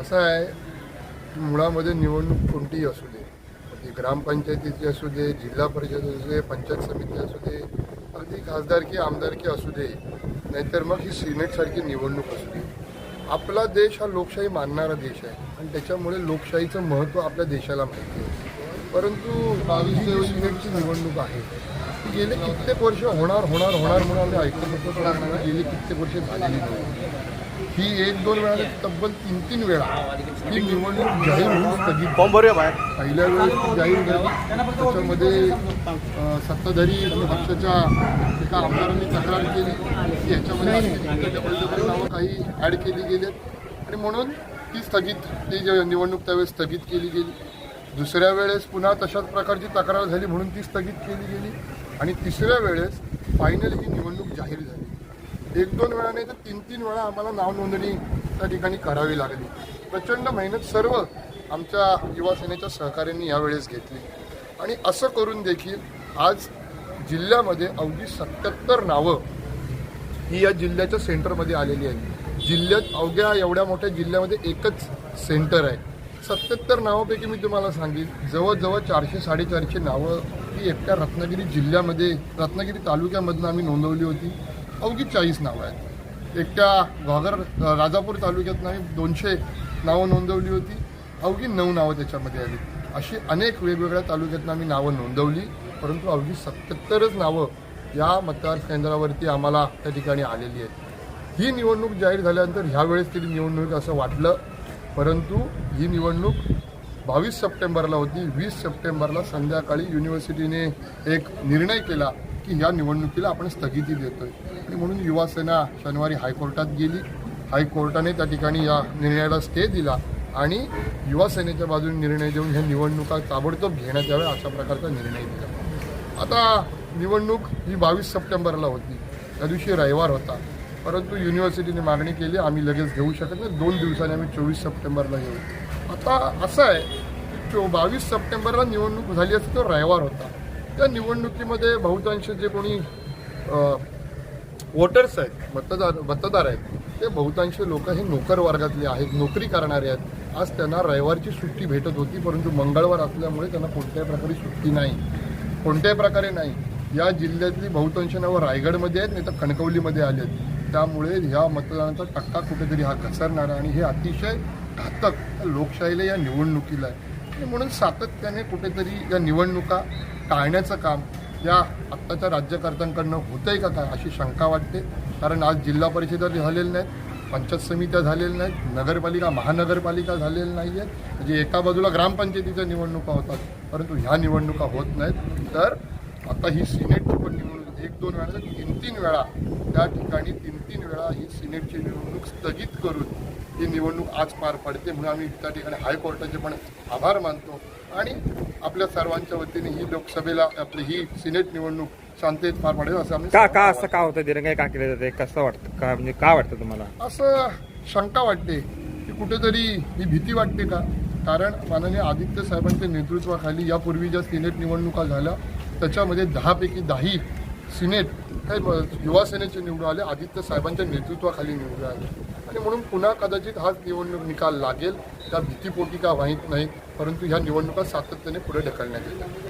असं आहे की मुळामध्ये निवडणूक कोणतीही असू दे. ती ग्रामपंचायतीची असू दे जिल्हा परिषद असू दे पंचायत समिती असू दे अगदी खासदारकी आमदारकी असू दे नाहीतर मग ही सिनेटसारखी निवडणूक असू दे. आपला देश हा लोकशाही मानणारा देश आहे आणि त्याच्यामुळे लोकशाहीचं महत्त्व आपल्या देशाला माहिती आहे. परंतु बावीस सिनेटची निवडणूक आहे. ती गेले कित्येक वर्ष होणार होणार होणार म्हणून आम्ही ऐकत होतो पण गेली कित्येक वर्ष झालेली नाही. ही एक दोन वेळा तब्बल तीन तीन वेळा ही निवडणूक जाहीर होऊन स्थगित फॉर्म भरूया बाहेर. पहिल्या वेळेस ती जाहीर झाली. त्याच्यामध्ये सत्ताधारी पक्षाच्या एका आमदारांनी तक्रार केली. की ह्याच्यामध्ये नावं काही ॲड केली गेलेत. आणि म्हणून ती स्थगित ती जी निवडणूक त्यावेळेस स्थगित केली गेली. दुसऱ्या वेळेस पुन्हा तशाच प्रकारची तक्रार झाली म्हणून ती स्थगित केली गेली. आणि तिसऱ्या वेळेस फायनल ही निवडणूक जाहीर झाली. एक दोन वेळा नाही तर तीन तीन वेळा आम्हाला नाव नोंदणी त्या ठिकाणी करावी लागली. प्रचंड मेहनत सर्व आमच्या युवा सेनेच्या सहकार्यांनी यावेळेस घेतली. आणि असं करून देखील आज जिल्ह्यामध्ये अवघी सत्याहत्तर नावं ही या जिल्ह्याच्या सेंटरमध्ये आलेली आहेत. जिल्ह्यात अवघ्या एवढ्या मोठ्या जिल्ह्यामध्ये एकच सेंटर आहे. सत्याहत्तर नावापैकी मी तुम्हाला सांगेन जवळजवळ चारशे साडेचारशे नावं ही एकट्या रत्नागिरी जिल्ह्यामध्ये रत्नागिरी तालुक्यामधनं आम्ही नोंदवली होती. अवघी चाळीस नावं आहेत. एकट्या घागर राजापूर तालुक्यात आम्ही दोनशे नावं नोंदवली होती. अवघी नऊ नावं त्याच्यामध्ये आली. अशी अनेक वेगवेगळ्या तालुक्यातनं आम्ही नावं नोंदवली परंतु अवघी सत्याहत्तरच नावं या मतदार केंद्रावरती आम्हाला त्या ठिकाणी आलेली आहेत. ही निवडणूक जाहीर झाल्यानंतर ह्यावेळेस तरी निवडणूक असं वाटलं परंतु ही निवडणूक बावीस सप्टेंबरला होती. वीस सप्टेंबरला संध्याकाळी युनिव्हर्सिटीने एक निर्णय केला की ह्या निवडणुकीला आपण स्थगिती देतोय. आणि म्हणून युवासेना शनिवारी हायकोर्टात गेली. हायकोर्टाने त्या ठिकाणी या निर्णयाला स्टे दिला आणि युवासेनेच्या बाजूने निर्णय देऊन ह्या निवडणुका ताबडतोब घेण्यात याव्या अशा प्रकारचा निर्णय दिला. आता निवडणूक ही बावीस सप्टेंबरला होती. त्या दिवशी रविवार होता. परंतु युनिव्हर्सिटीने मागणी केली आम्ही लगेच घेऊ शकत नाही. दोन दिवसांनी आम्ही चोवीस सप्टेंबरला घेऊ आता असं आहे की चो बावीस सप्टेंबरला निवडणूक झाली असती तो रविवार होता. त्या निवडणुकीमध्ये बहुतांश जे कोणी वोटर्स आहेत मतदार मतदार आहेत ते बहुतांश लोक हे नोकर वर्गातले आहेत नोकरी करणारे आहेत. आज त्यांना रविवारची सुट्टी भेटत होती परंतु मंगळवार असल्यामुळे त्यांना कोणत्याही प्रकारे सुट्टी नाही. कोणत्याही प्रकारे नाही. या जिल्ह्यातली बहुतांश नावं रायगडमध्ये आहेत नाही तर कणकवलीमध्ये आले आहेत. त्यामुळे ह्या मतदानाचा टक्का कुठेतरी हा घसरणार आणि हे अतिशय घातक लोकशाहीला या निवडणुकीला आहे. आणि म्हणून सातत्याने कुठेतरी या निवडणुका टाळण्याचं काम या आत्ताच्या राज्यकर्त्यांकडनं आहे का काय अशी शंका वाटते. कारण आज जिल्हा परिषदा झालेल्या नाहीत पंचायत समित्या झालेल्या नाहीत नगरपालिका महानगरपालिका झालेल्या नाही आहेत म्हणजे एका बाजूला ग्रामपंचायतीच्या निवडणुका होतात परंतु ह्या निवडणुका होत नाहीत. तर आता ही सिनेटची पण निवडणूक एक दोन वेळा तीन तीन वेळा त्या ठिकाणी तीन तीन वेळा ही सिनेटची निवडणूक स्थगित करून ही निवडणूक आज पार पडते म्हणून आम्ही त्या ठिकाणी हायकोर्टाचे पण आभार मानतो. आणि आपल्या सर्वांच्या वतीने ही लोकसभेला आपली ही सिनेट निवडणूक शांततेत पार पडेल असं आम्ही का का असं का होतं दिरंगाई का केलं जाते कसं वाटतं? का म्हणजे का वाटतं तुम्हाला? असं शंका वाटते की कुठेतरी ही भीती वाटते का? कारण माननीय आदित्य साहेबांच्या नेतृत्वाखाली यापूर्वी ज्या सिनेट निवडणुका झाल्या त्याच्यामध्ये दहापैकी दहाही सिनेट हे ब- युवा सेनेचे निवडून आले आदित्य साहेबांच्या नेतृत्वाखाली निवडून आले. आणि म्हणून पुन्हा कदाचित हाच निवडणूक निकाल लागेल त्या भीतीपोटी का माहीत नाही परंतु ह्या निवडणुका सातत्याने पुढे ढकलण्यात येतात.